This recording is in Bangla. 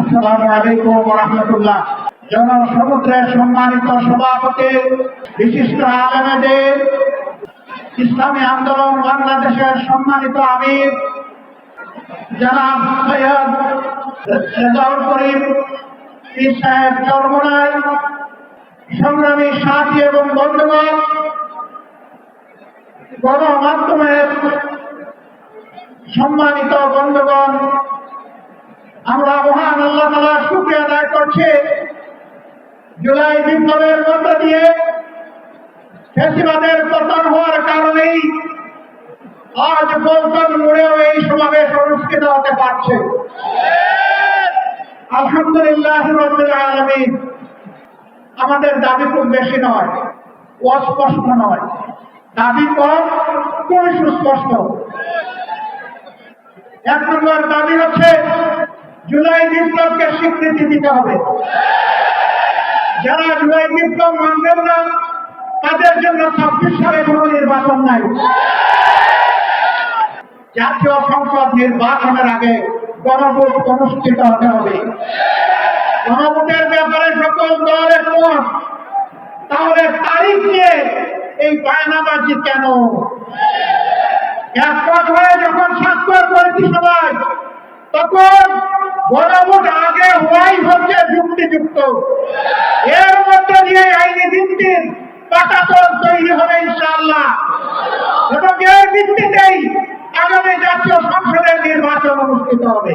আসসালামু আলাইকুম রহমতুল্লাহ। জনসমুদ্রের সম্মানিত সভাপতি, বিশিষ্ট আলেমেদের ইসলামী আন্দোলন বাংলাদেশের সম্মানিত আমির, জনাব সৈয়দ করিম পীর সাহেব চরমরাই সংগ্রামী সাথী এবং বন্ধুগণ, গণমাধ্যমের সম্মানিত বন্ধুগণ আমরা মহান আল্লাহ তালা শুক্রিয়া আদায় করছি। জুলাই বিপ্লবের মধ্য দিয়ে ফেসিবাদের পতন হওয়ার কারণেই আজ পল্টন মোড়েও এই সমাবেশ অনুষ্ঠিত হতে পারছে। আলহামদুলিল্লাহ রবিল আলমী আমাদের দাবি খুব বেশি নয়, অস্পষ্ট নয়। দাবি কম খুবই সুস্পষ্ট। এক নম্বর দাবি হচ্ছে জুলাই বিপ্লবকে স্বীকৃতি দিতে হবে। যারা জুলাই বিপ্লব মানবেন না, তাদের জন্য ছাব্বিশ সালে কোনো নির্বাচন নাই। জাতীয় সংসদ নির্বাচনের আগে গণভোট অনুষ্ঠিত হতে হবে। গণভোটের ব্যাপারে সকল দল একমত তাহলে তারিখ নিয়ে এই বায়নাবাজি কেন? একমত হয়ে যখন স্বাক্ষর করেছি সবাই, তখন গণভোট আগে হওয়াই হচ্ছে যুক্তিযুক্ত। এর মধ্যে দিয়ে আইনি ভিত্তির পাটাতন তৈরি হবে ইনশাআল্লাহ। এবং এর ভিত্তিতেই আগামী জাতীয় সংসদের নির্বাচন অনুষ্ঠিত হবে।